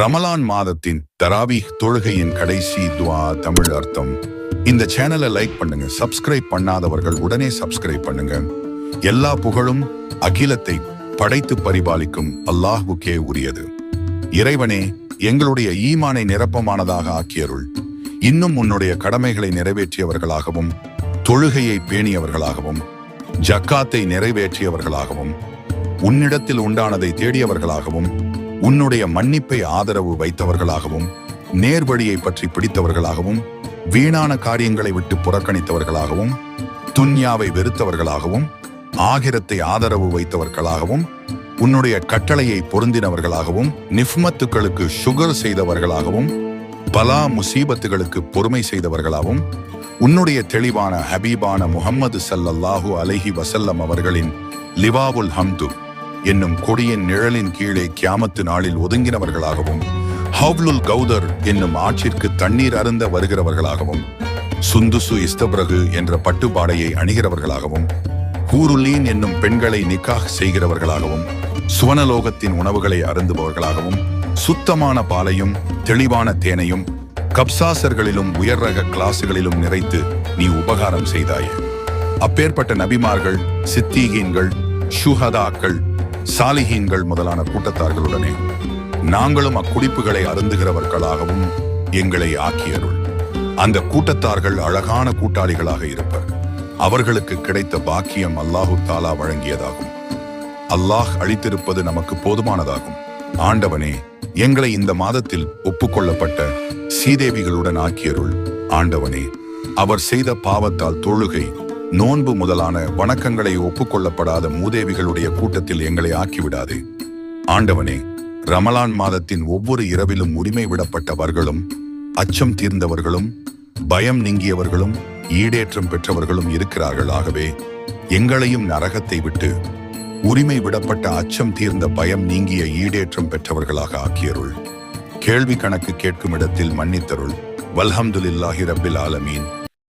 ரமலான் மாதத்தின் தராவீஹ் தொழுகையின் கடைசி துவா தமிழ் அர்த்தம். இந்த சேனலை லைக் பண்ணுங்க சப்ஸ்கிரைப் பண்ணாதவர்கள் உடனே சப்ஸ்கிரைப் பண்ணுங்க. எல்லா புகழும் அகிலத்தை படைத்து பரிபாலிக்கும் அல்லாஹுக்கே உரியது. இறைவனே எங்களுடைய ஈமானை நிரப்பமானதாக ஆக்கியருள். இன்னும் உன்னுடைய கடமைகளை நிறைவேற்றியவர்களாகவும் தொழுகையை பேணியவர்களாகவும் ஜக்காத்தை நிறைவேற்றியவர்களாகவும் உன்னிடத்தில் உண்டானதை தேடியவர்களாகவும் உன்னுடைய மன்னிப்பை ஆதரவு வைத்தவர்களாகவும் நேர்வழியை பற்றி பிடித்தவர்களாகவும் வீணான காரியங்களை விட்டு புறக்கணித்தவர்களாகவும் துன்யாவை வெறுத்தவர்களாகவும் ஆகிரத்தை ஆதரவு வைத்தவர்களாகவும் உன்னுடைய கட்டளையை பொருந்தினவர்களாகவும் நிஃப்மத்துக்களுக்கு சுகர் செய்தவர்களாகவும் பலா முசீபத்துகளுக்கு பொறுமை செய்தவர்களாகவும் உன்னுடைய தெளிவான ஹபீபான முஹம்மது சல்லல்லாஹு அலஹி வசல்லம் அவர்களின் லிவாவுல் ஹம்து என்னும் கொடியின் நிழலின் கீழே கியாமத்து நாளில் ஒதுங்கினவர்களாகவும் ஹவ்லுல் கௌதர் என்னும் ஆற்றிற்கு தண்ணீர் அருந்த வருகிறவர்களாகவும் சுந்துசு இஸ்தபிரகு என்ற பட்டுப்பாடையை அணிகிறவர்களாகவும் கூருலீன் என்னும் பெண்களை நிக்காஹ் செய்கிறவர்களாகவும் சுவனலோகத்தின் உணவுகளை அருந்துபவர்களாகவும் சுத்தமான பாலையும் தெளிவான தேனையும் கப்சாசர்களிலும் உயர் ரக கிளாசுகளிலும் நிறைத்து நீ உபகாரம் செய்தாயே. அப்பேற்பட்ட நபிமார்கள் சித்தீகீன்கள் ஷுஹதாக்கள் சாலிஹீன்கள் முதலான கூட்டத்தார்களுடனே நாங்களும் அக்குடிப்புகளை அருந்துகிறவர்களாகவும் எங்களை ஆக்கியருள். அந்த கூட்டத்தார்கள் அழகான கூட்டாளிகளாக இருப்பர். அவர்களுக்கு கிடைத்த பாக்கியம் அல்லாஹு தாலா வழங்கியதாகும். அல்லாஹ் அளித்திருப்பது நமக்கு போதுமானதாகும். ஆண்டவனே எங்களை இந்த மாதத்தில் ஒப்புக்கொள்ளப்பட்ட சீதேவிகளுடன் ஆக்கியருள். ஆண்டவனே அவர் செய்த பாவத்தால் தொழுகை நோன்பு முதலான வணக்கங்களை ஒப்புக்கொள்ளப்படாத மூதேவிகளுடைய கூட்டத்தில் எங்களை ஆக்கிவிடாதே. ஆண்டவனே ரமலான் மாதத்தின் ஒவ்வொரு இரவிலும் உரிமை விடப்பட்டவர்களும் அச்சம் தீர்ந்தவர்களும் பயம் நீங்கியவர்களும் ஈடேற்றம் பெற்றவர்களும் இருக்கிறார்கள் ஆகவே எங்களையும் நரகத்தை விட்டு உரிமை விடப்பட்ட அச்சம் தீர்ந்த பயம் நீங்கிய ஈடேற்றம் பெற்றவர்களாக ஆக்கியருள். கேள்வி கணக்கு கேட்கும் இடத்தில் மன்னித்தருள். வல்ஹம்துலில்லாஹி ரபில் ஆலமீன்.